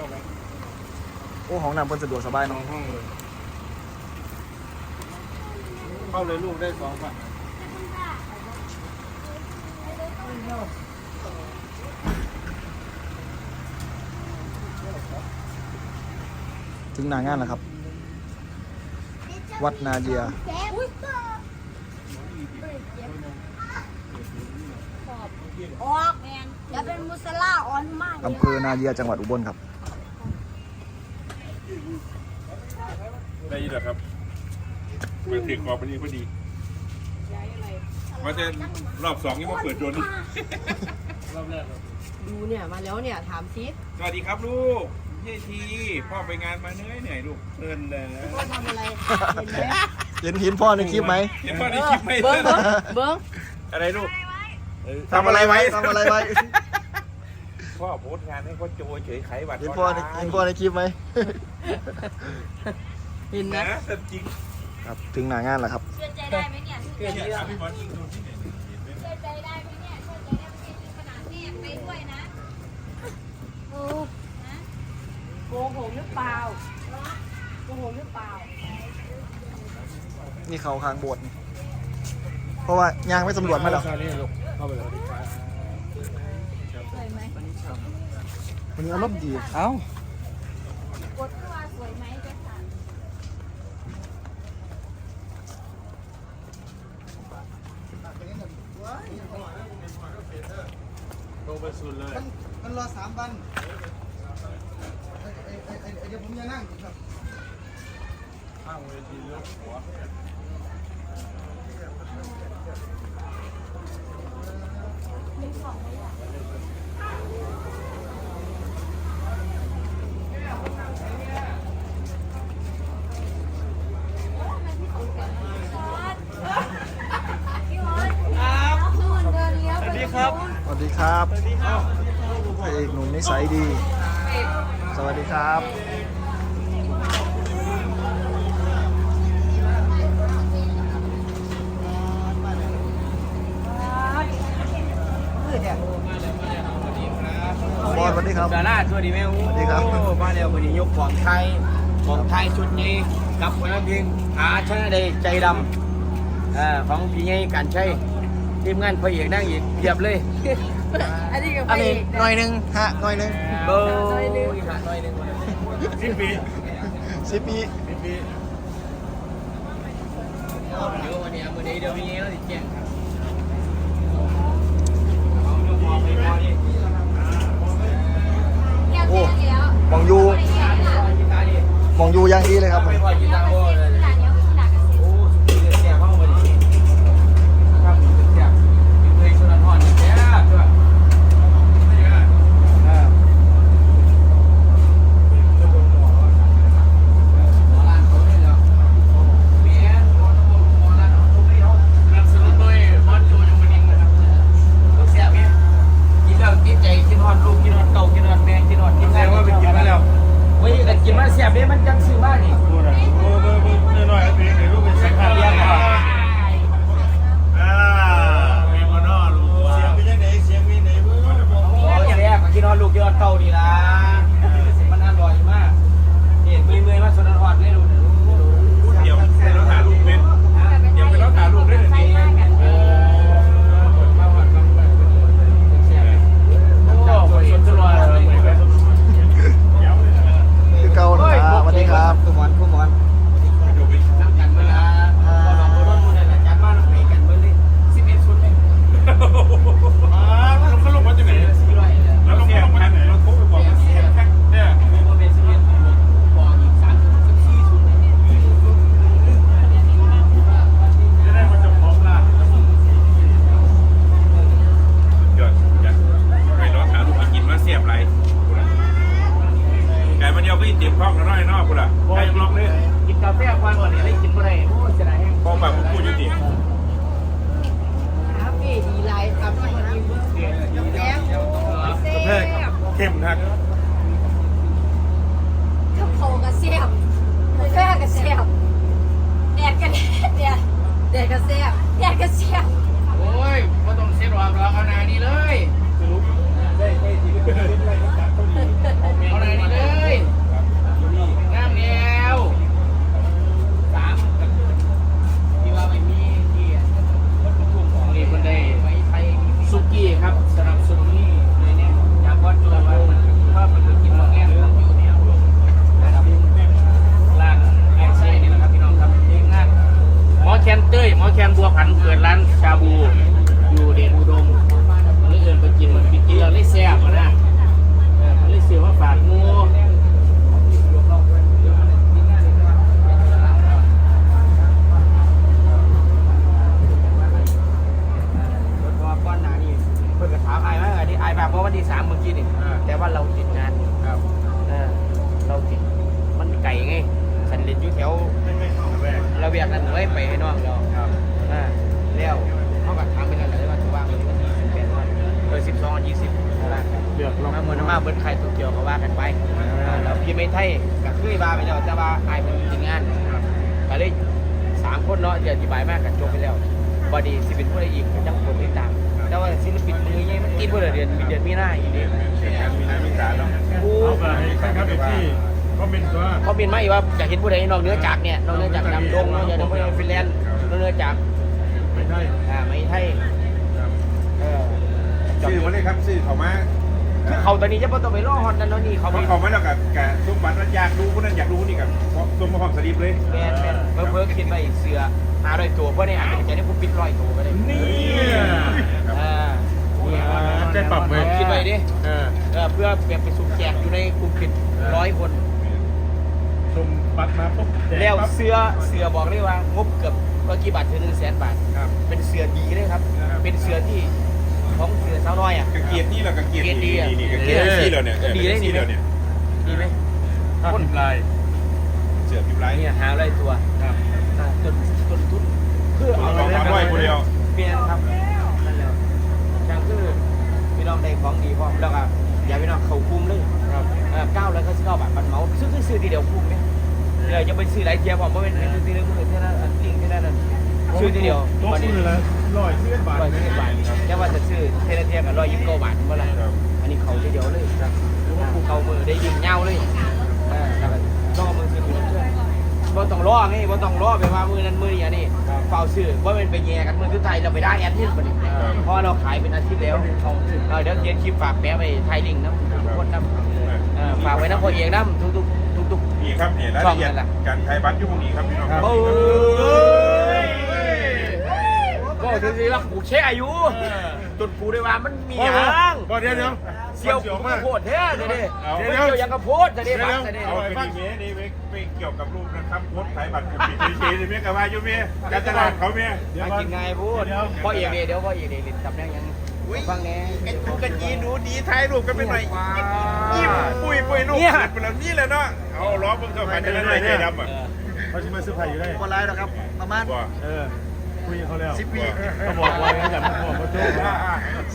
เข้าไหมโอ้ห้องน้ำเพิ่นสะดวกสบายสอเนาะงห้องเลย เข้าเลยลูกได้สองฝั่งถึงหน้างานแล้วครับ วัดนาเยียออกแมนอย่าเป็นมุสลาออนมากอำเภอนาเยียจังหวัดอุบลครับ ได้ยินแล้วครับมันติดกรอบไปนี่พอดีว่าจะรอบสองนี่มาเปิดโดนรอบแรกดูเนี่ยมาแล้วเนี่ยถามซิสวัสดีครับลูกเย้ทีพ่อไปงานมาเหนื่อยเหนื่อยลูกเพลินเลยพ่อทำอะไรเห็นไหมเห็นเห็นพ่อในคลิปไหมเห็นพ่อในคลิปไหมเบิ้งเบิ้งเบิ้งอะไรลูกทำอะไรไว้ทำอะไรไว้พ่อโพสต์งานให้พ่อโจเฉยไขบัตรเห็นพ่อในเห็นพ่อในคลิปไหม เห็นไหมนะจริงครับถึงหน้างานแล้วครับ เชื่อใจได้ไหมเนี่ยเชื่อพี่บอลยิงดูที่ไหนเชื่อใจได้ไหมเนี่ยเชื่อใจได้ไหมเนี่ยขนาดแม่ไปด้วยนะโอ้นะโกหกหรือเปล่าโกหกหรือเปล่า นี่เขาคางโบสถ์นี่เพราะว่ายางไม่สำรวจมาหรอกเข้าไปเลยสวยไหมวันนี้อารมณ์ดี เอ้าก ดตัวสวยไหมจะถาม ลงไปสุดเลย มันรอสามวันเดี๋ยวผมจะนั่งครับข้างเวทีเลือกหัวพี่วอนครับนู่นเดินเลี้ยวไปครับ สวัสดี ครับพระเอกหนุ่มนิสัยดี สวัสดีครับบอลสวัสดีครับดาราสวัสดีแม่สวัสดีครับโอ้มาแล้ววันนี้ยกของไทยของไทยชุดนี้กับผลเพลงอาชนะเดยใจดำเอ่อของพี่ใหญ่กันใช้ทีมงานพระเอกนั่งอีกเพียบเลย อันนี้กับอันเอนี้กหน่อยหนึ่งฮะหน่อยหนึ่งโบอีกหน่อยหนึ่งสิบปีสิบปีสิบปีเดี๋ยววันนี้วันนี้เดี๋ยวพี่ใหญ่เราจะแจ้งครับเอายกมองไปมองนี่แก้วแก้วเลี้ยวมองอยูไปแก้วหลังกีตาร์ดิมองอยูอย่างดีเลยครับไปพอกีเลี้ยตาวร์ไปโบ้เลยหลังเเข้มนะ ข้าวโพดกระเสียบกาแฟกระเสียบแดดกระแดดแดด เด็กกระเซ่บ แดดกระเสียบ โอ้ยบ่ต้องเสียหรอกหรอกเอาหน้านี่เลยเอาหน้านี่เลยายมากอันนี้อายแบบเพราะวันที่สามเมื่อกี้นี่ อ่า แต่ว่าเราติดงาน ครับ เออเราติดมันไก่ไงฉันเรียนอยู่แถว ไม่ไม่เข้าแรก ระเบียงนั้นเลยไปให้น้องเรา ครับ อ่าแล้วเขาก็ทำไปแล้วเลยว่าถือว่ามันวันที่สิบแปดวันเออสิบสองยี่สิบอะไร เลือกลอง มาเหมือนมาเบิร์ดไข่ตัวเกียวก็ว่ากันไปอ่าแล้วพี่ไม่ไทยกับเคยบาไปแล้วแต่ว่าอายเป็นทีมงานก็เลยสามคนเนาะจะอธิบายมากกันจบไปแล้วบอดีสิเป็นผู้ใดอีกก็จังคนติดตามแต่ว่าศิลปินมือใหญ่มันกินเพื่อเดือนเดือนมีหน้าอีกนี่มีน้ำมีสารเนาะกูเอาไปให้ใครครับที่คอมเมนต์ว่าเขาบินมาอีกว่าอยากเห็นผู้ใดนอกเหนือจากเนี่ยนอกเหนือจากดำดงนอกเหนือจากฟินแลนด์นอกเหนือจากไม่ใช่อ่าไม่ไทยเออชื่อมาเลยครับชื่อเขามา คือเขาตอนนี้จะต้องไปล่อฮอนนั่นเนาะนี่เขาเขาไปเขามาแล้วกับกับซุ้มบัตรแล้วอยากรู้คนนั้นอยากรู้คนนี้กับซุ้มมาพร้อมสลิปเลยแมนแมนเพิ่มเพิ่มคิดไปเสือหาร้อยตัวเพราะเนี่ยอาจจะได้ผู้ปิดร้อยตัวก็ได้นี่อ่าเนี่ยใจปรับเลยคิดไปดิเออเออเพื่อเปลี่ยนไปสุ่มแจกอยู่ในกลุ่มปิดร้อยคนชมบัตรมาปุ๊บจกแล้วปั๊บเสือเสือบอกเลยว่างบเกือบก็กี่บาทถึงหนึ่งแสนบาท ครับ เป็นเสือดีเลยครับ ครับ เป็นเสือที่ ของเสือสาวน้อยอะกระเกียรตินี่แหละกระเกียรติเกียรติดีนี่อะนี่กระเกียรติซี่แล้วเนี่ยเออดีได้ดีซี่ไหมแล้วเนี่ยดีไหมถ้าพิมพ์ลายเสือพิมพ์ไรเนี่ยหาอะไรตัวครับอ่าจนจนทุนเพื่อเอาเอาสองไปสามร้อยคนเดียวเปลี่ยนครับนั่นแหละจังคือพี่น้องได้ของดีพร้อมแล้วก็อย่าพี่น้องเขาคุ้มเลยครับเก้าแล้วก็สิบเก้าบาทบัตรเหมาซื้อซื้อทีเดียวคุ้มเนี่ยเดี๋ยวจะไปซื้อหลายเทียบผมว่าเป็นซื้อทีเดียวมือเท่านั้นอันลิงก์เท่านั้นนั่นซื้อทีเดียวโต๊ะวันนี้มือละ ร้อยสิบเอ็ดบาทร้อยสิบเอ็ดบาทแค่ว่าจะซื้อเทเลเทียกับร้อยยี่สิบเก้าบาทเมื่อไหร่ครับอันนี้เขาทีเดียวเลยครับผู้เขามือได้ยิงเงาเลยเออแล้วก็ล่อมือซื้อมือเชื่อบ่ต้องล่อไงบ่ต้องล่อไปว่ามือนั้นมือนี้อันนี้เฝ้าซื้อว่ามันไปแย่กันมือทุกไทยเราไปได้แอดมินบ่นี่เพราะเราขายเป็นอาทิตย์แล้วเออเดี๋ยวเขียนคลิปฝากแปะไปไทยลิงก์นะทุกคนนะเออฝากไว้นะพ่อเองนะทุกทุกทุกทุกนี่ครับเนี่ยรายละเอียดการไทยบัตรอยู่ตรงนี้ครับพี่น้องครับโอ้ย บอกถึงสิว่ากูแช่อายุจนกูได้ว่ามันมีหยังบอเดี๋ยวเดี๋ยวเสี่ยวกูโคตรแท้เลยดิเสี่ยวยังกระโพดจะได้บัตรจะได้เอาไปที่เมนี่ไปไปเกี่ยวกับรูปนะครับโพสต์ไทยบัตรกูปิดเฉยๆเมียกับว่าอยู่เมียการตลาดเขาเมียมากินไงพูดพ่อเอกเดี๋ยวพ่อเอกเดี๋ยวจำได้ยังฟังแน่กูกันยีดูดีถ่ายรูปกันไปหน่อยยิ้มปุยปุยลูกเสร็จไปแล้วนี่แหละเนาะเอาล้อมึงเข้าไปจะได้ไม่ใจดำอะเขาชิมาซื้อไผ่อยู่ได้คนร้ายหรอกครับประมาณว่าเออ คุยกับเขาแล้วสิบปีเขาบอกว่าอย่ามาบอกมาโจ้ว่า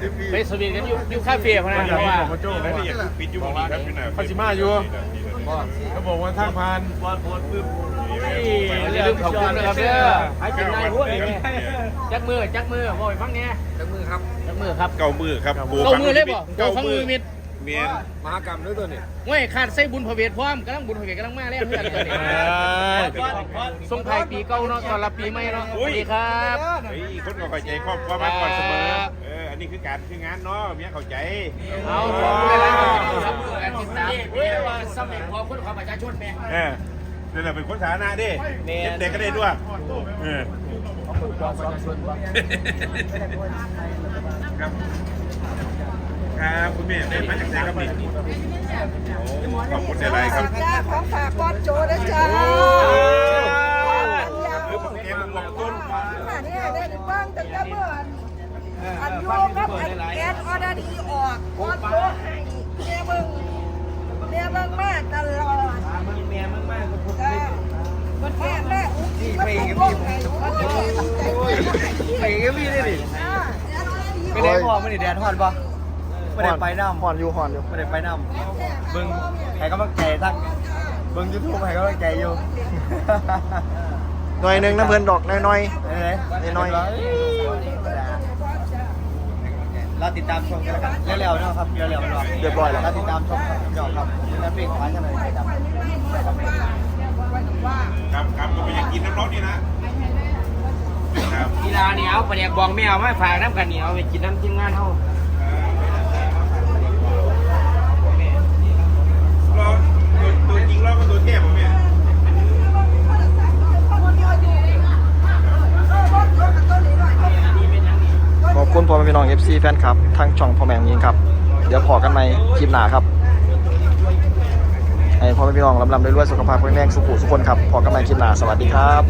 สิบปีไปสวีทกันอยู่อยู่คาเฟ่พนันเพราะว่ามาโจ้รายว่าละเอียดปิดอยู่ตรงนี้ครับพี่นาเขาสิมาอยู่เขาบอกว่าทางผ่านอย่าลืมขอบคุณนะครับเด้อให้กินนายพูดนี่จักมือจักมือบ่อยฟังแน่จักมือครับจักมือครับเก้ามือครับเก้ามือเลยบ่เก้าฟังมือมิด เมียนมหากรรมด้วยตัวนี้ง่วยขาดใส่บุญพระเวทพร้อมกำลังบุญพระเวทกำลังมาแล้วเหมือนกันตัวนี้ส่งท้ายปีเก่าเนาะต้อนรับปีใหม่เนาะสวัสดีครับเฮ้ยคนก็เข้าใจครอบครัวมากกว่าเสมอเอออันนี้คือการคืองานเนาะเมียเข้าใจเอาขอบคุณหลายๆครับที่ติดตามติดตามเว้ยว่าสมัยขอบคุณความประชาชนแม่เออนี่นแหละเป็นคนสาธารณะดิเด็กก็ได้ด้วยเออขอบคุณความประชาชนบ่ ครับครับคุณแม่แม่มาจากไหนครับนี่โอ้ขอบคุณอะไรครับจ้าของฝากบอสโจนะจ้าเออผมเองผมบอกต้นอันนี้ได้บ้างแต่ก็เมื่ออันโยกกับอันแก๊สออเดอร์ดีออกบอสโจให้เมียมึงเมียมึงมาตลอดมึงแม่มึงมากกูจ้ามันแค่แม่อุ้งอิงมาถูกวงไงว่าจะตั้งใจไปก็มีได้ดิไม่ได้พอไม่ได้แดดฮอนปะ ไม่ได้ไปน้ำฮอนอยู่ฮอนอยู่ไม่ได้ไปน้ำเบิ้งให้กำลังใจทั้งเบิ้งยูทูบให้กำลังใจอยู่ หน่อยหนึ่งนะเพื่อนดอกน้อยๆน้อยเราติดตามชมกันเร็วๆนะครับเร็วๆเรียบร้อยแล้วเราติดตามชมกันยอดครับแล้วเพลงของอันกันเลยครับครับครับก็ไปอยากกินน้ำร้อนนี่นะครับกีฬาเนี่ยเอาประเดี๋ยวบองไม่เอาไม่ฝากน้ำกันเหนียวไปกินน้ำทีมงานเท่า รอตัวตัวจริงรอก็ตัวเทพผมเนี่ย ขอบคุณ พี่น้อง FC แฟนคลับทางช่องพ่อแม่ยิงครับ เดี๋ยวพอกันใหม่คลิปหนาครับให้พ่อแม่พี่น้องลำลำด้วยสุขภาพแข็งแรงสุขุสุขคนครับพอกันใหม่คลิปหนาสวัสดีครับ